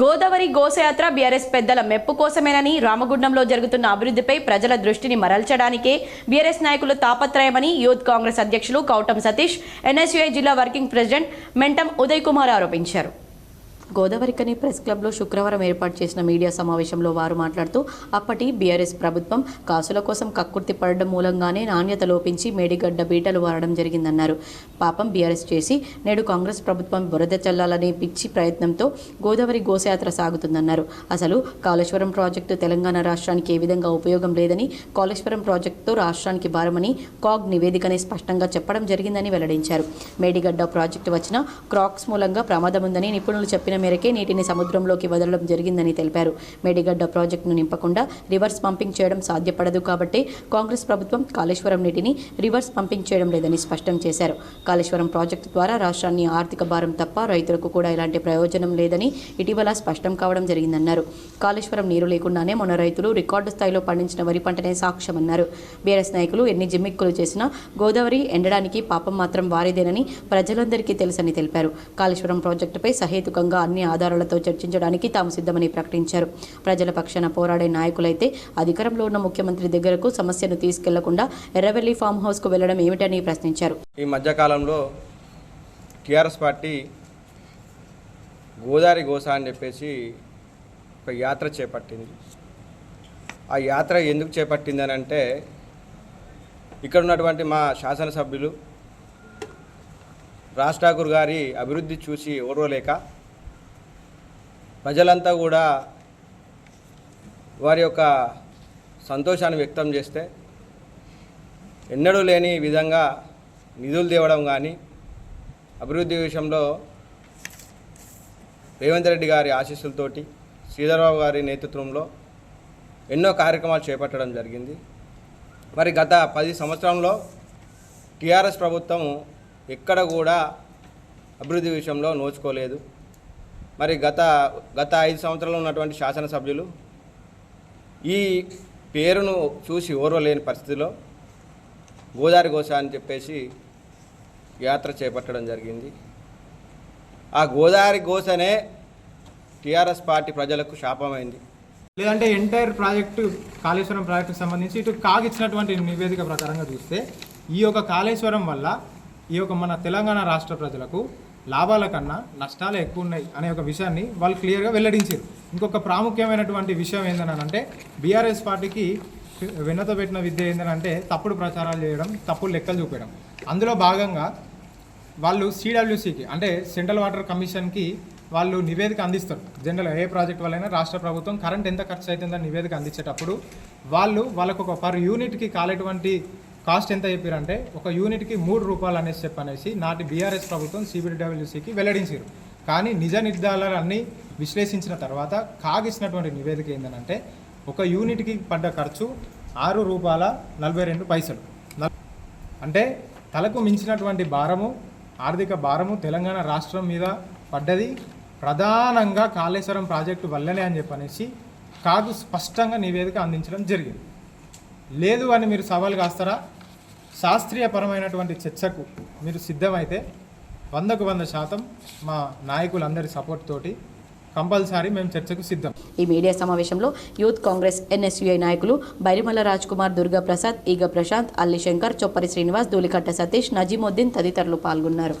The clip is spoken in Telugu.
గోదావరి గోసయాత్ర బీఆర్ఎస్ పెద్దల మెప్పు కోసమేనని రామగుండంలో జరుగుతున్న అభివృద్ధిపై ప్రజల దృష్టిని మరల్చడానికే బీఆర్ఎస్ నాయకులు తాపత్రయమని యూత్ కాంగ్రెస్ అధ్యక్షులు కౌటం సతీష్ ఎన్ఎస్యుఐ జిల్లా వర్కింగ్ ప్రెసిడెంట్ మెంటం ఉదయ్ కుమార్ ఆరోపించారు. గోదావరికని ప్రెస్ క్లబ్లో శుక్రవారం ఏర్పాటు చేసిన మీడియా సమావేశంలో వారు మాట్లాడుతూ అప్పటి బీఆర్ఎస్ ప్రభుత్వం కాసుల కోసం కక్కుర్తి పడడం మూలంగానే నాణ్యత లోపించి మేడిగడ్డ బీటలు వారడం జరిగిందన్నారు. పాపం బీఆర్ఎస్ చేసి నేడు కాంగ్రెస్ ప్రభుత్వం బురద చల్లాలనే పిచ్చి ప్రయత్నంతో గోదావరి గోసయాత్ర సాగుతుందన్నారు. అసలు కాళేశ్వరం ప్రాజెక్టు తెలంగాణ రాష్ట్రానికి ఏ విధంగా ఉపయోగం లేదని కాళేశ్వరం ప్రాజెక్టుతో రాష్ట్రానికి భారమని కాగ్ నివేదికనే స్పష్టంగా చెప్పడం జరిగిందని వెల్లడించారు. మేడిగడ్డ ప్రాజెక్టు వచ్చిన క్రాక్స్ మూలంగా ప్రమాదం ఉందని నిపుణులు చెప్పిన మేరకే నీటిని సముద్రంలోకి వదలడం జరిగిందని తెలిపారు. మేడిగడ్డ ప్రాజెక్టును నింపకుండా రివర్స్ పంపింగ్ చేయడం సాధ్యపడదు కాబట్టి కాంగ్రెస్ ప్రభుత్వం కాళేశ్వరం నీటిని రివర్స్ పంపింగ్ చేయడం లేదని స్పష్టం చేశారు. కాళేశ్వరం ప్రాజెక్టు ద్వారా రాష్ట్రాన్ని ఆర్థిక భారం తప్ప రైతులకు కూడా ఎలాంటి ప్రయోజనం లేదని ఇటీవల స్పష్టం కావడం జరిగిందన్నారు. కాళేశ్వరం నీరు లేకుండానే మొన్న రైతులు రికార్డు స్థాయిలో పండించిన వరి పంటనే సాక్ష్యమన్నారు. బీఆర్ఎస్ నాయకులు ఎన్ని జిమ్మిక్కులు చేసినా గోదావరి ఎండడానికి పాపం మాత్రం వారిదేనని ప్రజలందరికీ తెలుసని తెలిపారు. కాళేశ్వరం ప్రాజెక్టుపై సహేతుకంగా అన్ని ఆధారాలతో చర్చించడానికి తాము సిద్ధమని ప్రకటించారు. ప్రజల పక్షాన పోరాడే నాయకులైతే అధికారంలో ఉన్న ముఖ్యమంత్రి దగ్గరకు సమస్యను తీసుకెళ్ళకుండా ఎర్రవెల్లి ఫామ్ హౌస్కు వెళ్ళడం ఏమిటని ప్రశ్నించారు. ఈ మధ్యకాలంలో టీఆర్ఎస్ పార్టీ గోదావరి గోస అని చెప్పేసి ఒక యాత్ర చేపట్టింది. ఆ యాత్ర ఎందుకు చేపట్టింది అని అంటే ఇక్కడ ఉన్నటువంటి మా శాసనసభ్యులు రాజ్ ఠాకూర్ గారి అభివృద్ధి చూసి ఓర్వలేక ప్రజలంతా కూడా వారి యొక్క సంతోషాన్ని వ్యక్తం చేస్తే ఎన్నడూ లేని విధంగా నిధులు తేవడం కానీ అభివృద్ధి విషయంలో రేవంత్ రెడ్డి గారి ఆశీస్సులతోటి శ్రీధరరావు గారి నేతృత్వంలో ఎన్నో కార్యక్రమాలు చేపట్టడం జరిగింది. మరి గత పది సంవత్సరంలో టీఆర్ఎస్ ప్రభుత్వం ఎక్కడ కూడా అభివృద్ధి విషయంలో నోచుకోలేదు. మరి గత గత ఐదు సంవత్సరాలు ఉన్నటువంటి శాసనసభ్యులు ఈ పేరును చూసి ఓర్వలేని పరిస్థితిలో గోదావరి గోస అని చెప్పేసి యాత్ర చేపట్టడం జరిగింది. ఆ గోదావరి గోసనే టీఆర్ఎస్ పార్టీ ప్రజలకు శాపమైంది. లేదంటే ఎంటైర్ ప్రాజెక్టు కాళేశ్వరం ప్రాజెక్టుకు సంబంధించి ఇటు కాగ్ ఇచ్చినటువంటి నివేదిక ప్రకారంగా చూస్తే ఈ యొక్క కాళేశ్వరం వల్ల ఈ యొక్క మన తెలంగాణ రాష్ట్ర ప్రజలకు లాభాల కన్నా నష్టాలు ఎక్కువ ఉన్నాయి అనే ఒక విషయాన్ని వాళ్ళు క్లియర్గా వెల్లడించారు. ఇంకొక ప్రాముఖ్యమైనటువంటి విషయం ఏంటంటే బీఆర్ఎస్ పార్టీకి వెన్నతో పెట్టిన విద్య ఏంటంటే తప్పుడు ప్రచారాలు చేయడం తప్పుడు లెక్కలు చూపించడం అందులో భాగంగా వాళ్ళు సిడబ్ల్యూసికి అంటే సెంట్రల్ వాటర్ కమిషన్కి వాళ్ళు నివేదిక అందిస్తారు. జనరల్ ఏ ప్రాజెక్ట్ వల్లైనా రాష్ట్ర ప్రభుత్వం కరెంట్ ఎంత ఖర్చు అవుతుందని నివేదిక అందించేటప్పుడు వాళ్ళు వాళ్ళకు ఒక పర్ యూనిట్కి కాలేటువంటి కాస్ట్ ఎంత చెప్పారంటే ఒక యూనిట్కి మూడు రూపాయలు అనేసి చెప్పనేసి నాటి బీఆర్ఎస్ ప్రభుత్వం సిబిడబ్ల్యూసీకి వెల్లడించారు. కానీ నిజ నిర్ధారాలన్నీ విశ్లేషించిన తర్వాత కాగిసినటువంటి నివేదిక ఏంటంటే ఒక యూనిట్కి పడ్డ ఖర్చు ఆరు రూపాయల నలభై రెండు పైసలు. అంటే తలకు మించినటువంటి భారము ఆర్థిక భారము తెలంగాణ రాష్ట్రం మీద పడ్డది ప్రధానంగా కాళేశ్వరం ప్రాజెక్టు వల్లనే అని చెప్పనేసి కాదు స్పష్టంగా నివేదిక అందించడం జరిగింది. లేదు అని మీరు సవాల్ కాస్తారా? శాస్త్రీయపరమైనటువంటి చర్చకు మీరు సిద్ధమైతే వందకు వంద శాతం మా నాయకులందరి సపోర్ట్ తోటి కంపల్సరీ మేము చర్చకు సిద్ధం. ఈ మీడియా సమావేశంలో యూత్ కాంగ్రెస్ ఎన్ఎస్యుఐ నాయకులు బైరిమల్ల రాజ్ కుమార్ దుర్గా ప్రసాద్ ఈగ ప్రశాంత్ అల్లి శంకర్ చొప్పరి శ్రీనివాస్ ధూలికట్ట సతీష్ నజీముద్దీన్ తదితరులు పాల్గొన్నారు.